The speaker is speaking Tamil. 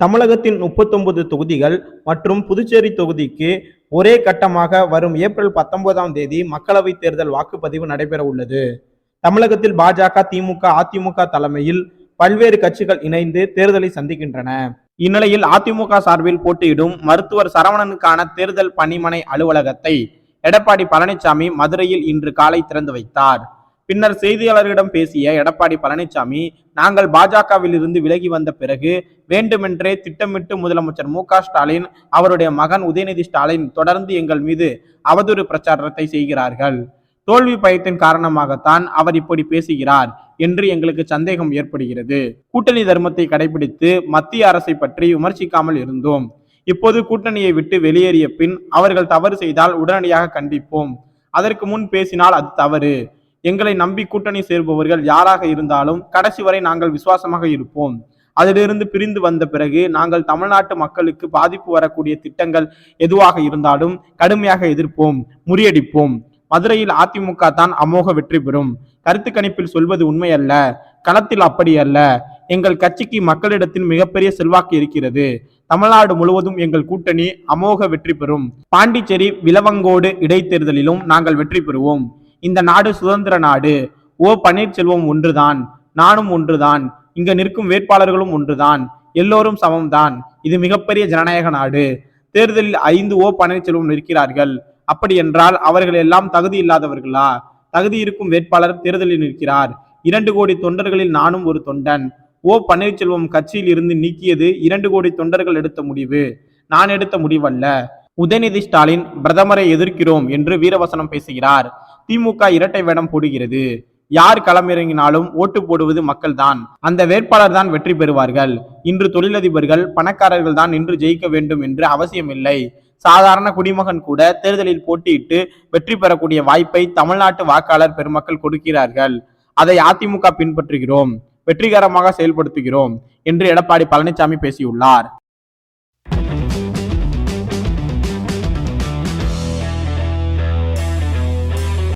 தமிழகத்தின் முப்பத்தொன்பது தொகுதிகள் மற்றும் புதுச்சேரி தொகுதிக்கு ஒரே கட்டமாக வரும் ஏப்ரல் பத்தொன்பதாம் தேதி மக்களவைத் தேர்தல் வாக்குப்பதிவு நடைபெற உள்ளது. தமிழகத்தில் பாஜக திமுக அதிமுக தலைமையில் பல்வேறு கட்சிகள் இணைந்து தேர்தலை சந்திக்கின்றன. இந்நிலையில் அதிமுக சார்பில் போட்டியிடும் மருத்துவர் சரவணனுக்கான தேர்தல் பணிமனை அலுவலகத்தை எடப்பாடி பழனிசாமி மதுரையில் இன்று காலை திறந்து வைத்தார். பின்னர் செய்தியாளர்களிடம் பேசிய எடப்பாடி பழனிசாமி நாங்கள் பாஜகவில் இருந்து விலகி வந்த பிறகு வேண்டுமென்றே திட்டமிட்டு முதலமைச்சர் மு ஸ்டாலின் அவருடைய மகன் உதயநிதி ஸ்டாலின் தொடர்ந்து எங்கள் மீது அவதூறு பிரச்சாரத்தை செய்கிறார்கள். தோல்வி பயத்தின் காரணமாகத்தான் அவர் இப்படி பேசுகிறார் என்று எங்களுக்கு சந்தேகம் ஏற்படுகிறது. கூட்டணி தர்மத்தை கடைபிடித்து மத்திய அரசை பற்றி விமர்சிக்காமல் இருந்தோம். இப்போது கூட்டணியை விட்டு வெளியேறிய பின் அவர்கள் தவறு செய்தால் உடனடியாக கண்டிப்போம். அதற்கு முன் பேசினால் அது தவறு. எங்களை நம்பி கூட்டணி சேர்பவர்கள் யாராக இருந்தாலும் கடைசி வரை நாங்கள் விசுவாசமாக இருப்போம். அதிலிருந்து பிரிந்து வந்த பிறகு நாங்கள் தமிழ்நாட்டு மக்களுக்கு பாதிப்பு வரக்கூடிய திட்டங்கள் எதுவாக இருந்தாலும் கடுமையாக எதிர்ப்போம் முறியடிப்போம். மதுரையில் அதிமுக தான் அமோக வெற்றி பெறும். கருத்து கணிப்பில் சொல்வது உண்மையல்ல களத்தில் அப்படி அல்ல. எங்கள் கட்சிக்கு மக்களிடத்தில் மிகப்பெரிய செல்வாக்கு இருக்கிறது. தமிழ்நாடு முழுவதும் எங்கள் கூட்டணி அமோக வெற்றி பெறும். பாண்டிச்சேரி விலவங்கோடு இடைத்தேர்தலிலும் நாங்கள் வெற்றி பெறுவோம். இந்த நாடு சுதந்திர நாடு. ஓ பன்னீர்செல்வம் ஒன்றுதான் நானும் ஒன்றுதான் இங்க நிற்கும் வேட்பாளர்களும் ஒன்றுதான் எல்லோரும் சமம்தான். இது மிகப்பெரிய ஜனநாயக நாடு. தேர்தலில் ஐந்து ஓ பன்னீர்செல்வம் நிற்கிறார்கள். அப்படி என்றால் அவர்கள் எல்லாம் தகுதி இல்லாதவர்களா? தகுதி இருக்கும் வேட்பாளர் தேர்தலில் நிற்கிறார். இரண்டு கோடி தொண்டர்களில் நானும் ஒரு தொண்டன். ஓ பன்னீர்செல்வம் கட்சியில் இருந்து நீக்கியது இரண்டு கோடி தொண்டர்கள் எடுத்த முடிவு. நான் எடுத்த முடிவல்ல. உதயநிதி ஸ்டாலின் பிரதமரை எதிர்க்கிறோம் என்று வீரவசனம் பேசுகிறார். திமுக இரட்டை வேடம் போடுகிறது. யார் களமிறங்கினாலும் ஓட்டு போடுவது மக்கள்தான். அந்த வேட்பாளர் தான் வெற்றி பெறுவார்கள். இன்று தொழிலதிபர்கள் பணக்காரர்கள் தான் நின்று ஜெயிக்க வேண்டும் என்று அவசியமில்லை. சாதாரண குடிமகன் கூட தேர்தலில் போட்டியிட்டு வெற்றி பெறக்கூடிய வாய்ப்பை தமிழ்நாட்டு வாக்காளர் பெருமக்கள் கொடுக்கிறார்கள். அதை அதிமுக பின்பற்றுகிறோம். வெற்றிகரமாக செயல்படுத்துகிறோம் என்று எடப்பாடி பழனிசாமி பேசியுள்ளார்.